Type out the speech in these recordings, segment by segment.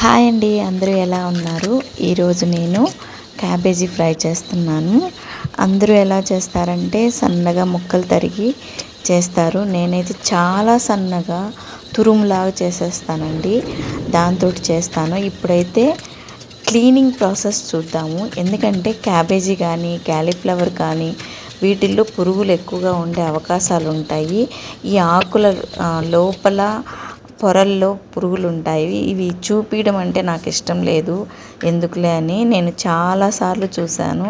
Hi అండి అందరూ ఎలా ఉన్నారు? ఈరోజు నేను క్యాబేజీ ఫ్రై చేస్తున్నాను. అందరూ ఎలా చేస్తారంటే సన్నగా ముక్కలు తరిగి చేస్తారు. నేనైతే చాలా సన్నగా తురుములాగా చేసేస్తానండి. దాంతో చేస్తాను. ఇప్పుడైతే క్లీనింగ్ ప్రాసెస్ చూద్దాము. ఎందుకంటే క్యాబేజీ కానీ క్యాలీఫ్లవర్ కానీ వీటిల్లో పురుగులు ఎక్కువగా ఉండే అవకాశాలు ఉంటాయి ఈ ఆకుల లోపల పొరల్లో పురుగులు ఉంటాయి ఇవి చూపించడం అంటే నాకు ఇష్టం లేదు. ఎందుకులే అని నేను చాలాసార్లు చూశాను.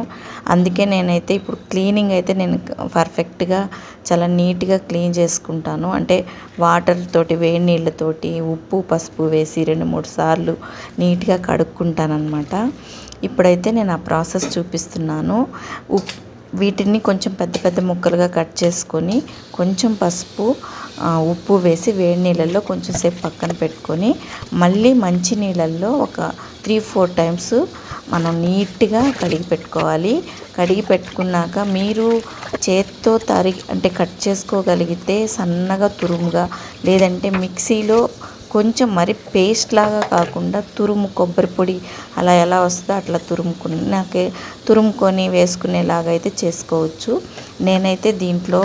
అందుకే నేనైతే ఇప్పుడు క్లీనింగ్ అయితే నేను పర్ఫెక్ట్గా చాలా నీట్గా క్లీన్ చేసుకుంటాను. అంటే వాటర్ తోటి వేడి నీళ్ళతోటి ఉప్పు పసుపు వేసి రెండు మూడు సార్లు నీట్గా కడుక్కుంటాను అనమాట ఇప్పుడైతే నేను ఆ ప్రాసెస్ చూపిస్తున్నాను. ఉప్ వీటిని కొంచెం పెద్ద పెద్ద ముక్కలుగా కట్ చేసుకొని కొంచెం పసుపు ఉప్పు వేసి వేడి నీళ్ళల్లో కొంచెం సేపు పక్కన పెట్టుకొని మళ్ళీ మంచి నీళ్ళల్లో ఒక త్రీ ఫోర్ టైమ్స్ మనం నీట్గా కడిగి పెట్టుకోవాలి. కడిగి పెట్టుకున్నాక మీరు చేత్తో తరిగి అంటే కట్ చేసుకోగలిగితే సన్నగా తురుముగా లేదంటే మిక్సీలో కొంచెం మరి పేస్ట్ లాగా కాకుండా తురుము కొబ్బరి పొడి అలా ఎలా వస్తుందో అట్లా తురుముకుని నాకే తురుముకొని వేసుకునేలాగా అయితే చేసుకోవచ్చు. నేనైతే దీంట్లో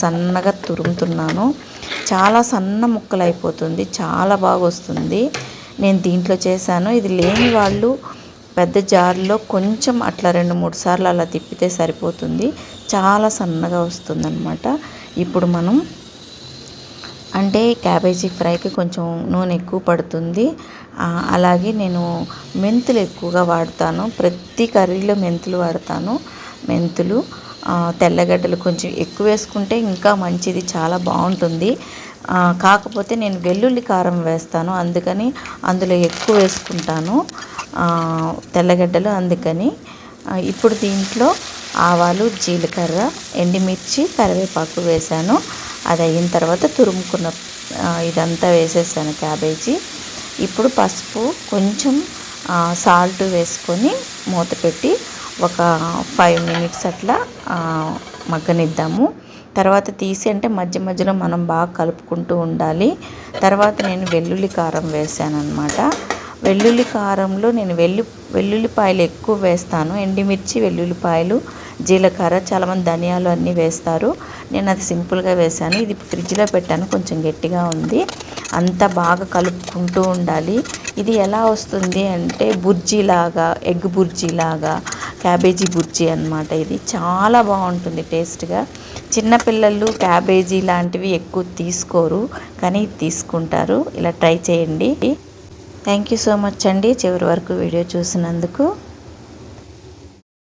సన్నగా తురుముతున్నాను. చాలా సన్న ముక్కలు అయిపోతుంది చాలా బాగా వస్తుంది. నేను దీంట్లో చేశాను. ఇది లేని వాళ్ళు పెద్ద జార్లో కొంచెం అట్లా రెండు మూడు సార్లు అలా తిప్పితే సరిపోతుంది. చాలా సన్నగా వస్తుందన్నమాట. ఇప్పుడు మనం అంటే క్యాబేజీ ఫ్రైకి కొంచెం నూనె ఎక్కువ పడుతుంది. అలాగే నేను మెంతులు ఎక్కువగా వాడతాను. ప్రతి కర్రీలో మెంతులు వాడతాను. మెంతులు తెల్లగడ్డలు కొంచెం ఎక్కువ వేసుకుంటే ఇంకా మంచిది చాలా బాగుంటుంది. కాకపోతే నేను వెల్లుల్లి కారం వేస్తాను అందుకని అందులో ఎక్కువ వేసుకుంటాను. తెల్లగడ్డలు అందుకని. ఇప్పుడు దీంట్లో ఆవాలు జీలకర్ర ఎండిమిర్చి కరివేపాకు వేశాను. అది అయిన తర్వాత తురుముకున్న ఇదంతా వేసేసాను క్యాబేజీ. ఇప్పుడు పసుపు కొంచెం సాల్ట్ వేసుకొని మూత పెట్టి ఒక ఫైవ్ మినిట్స్ అట్లా మగ్గనిద్దాము. తర్వాత తీసి అంటే మధ్య మధ్యలో మనం బాగా కలుపుకుంటూ ఉండాలి. తర్వాత నేను వెల్లుల్లి కారం వేసాను అనమాట వెల్లుల్లి కారంలో నేను వెల్లు వెల్లుల్లిపాయలు ఎక్కువ వేస్తాను. ఎండిమిర్చి వెల్లుల్లిపాయలు జీలకర్ర చాలామంది ధనియాలు అన్నీ వేస్తారు. నేను అది సింపుల్గా వేసాను. ఇది ఫ్రిడ్జ్లో పెట్టాను. కొంచెం గట్టిగా ఉంది. అంతా బాగా కలుపుకుంటూ ఉండాలి. ఇది ఎలా వస్తుంది అంటే బుర్జీలాగా ఎగ్ బుర్జీలాగా క్యాబేజీ బుర్జీ అనమాట ఇది. చాలా బాగుంటుంది టేస్ట్గా. చిన్నపిల్లలు క్యాబేజీ లాంటివి ఎక్కువ తీసుకోరు కానీ తీసుకుంటారు. ఇలా ట్రై చేయండి. థ్యాంక్ యూ సో మచ్ అండి చివరి వరకు వీడియో చూసినందుకు.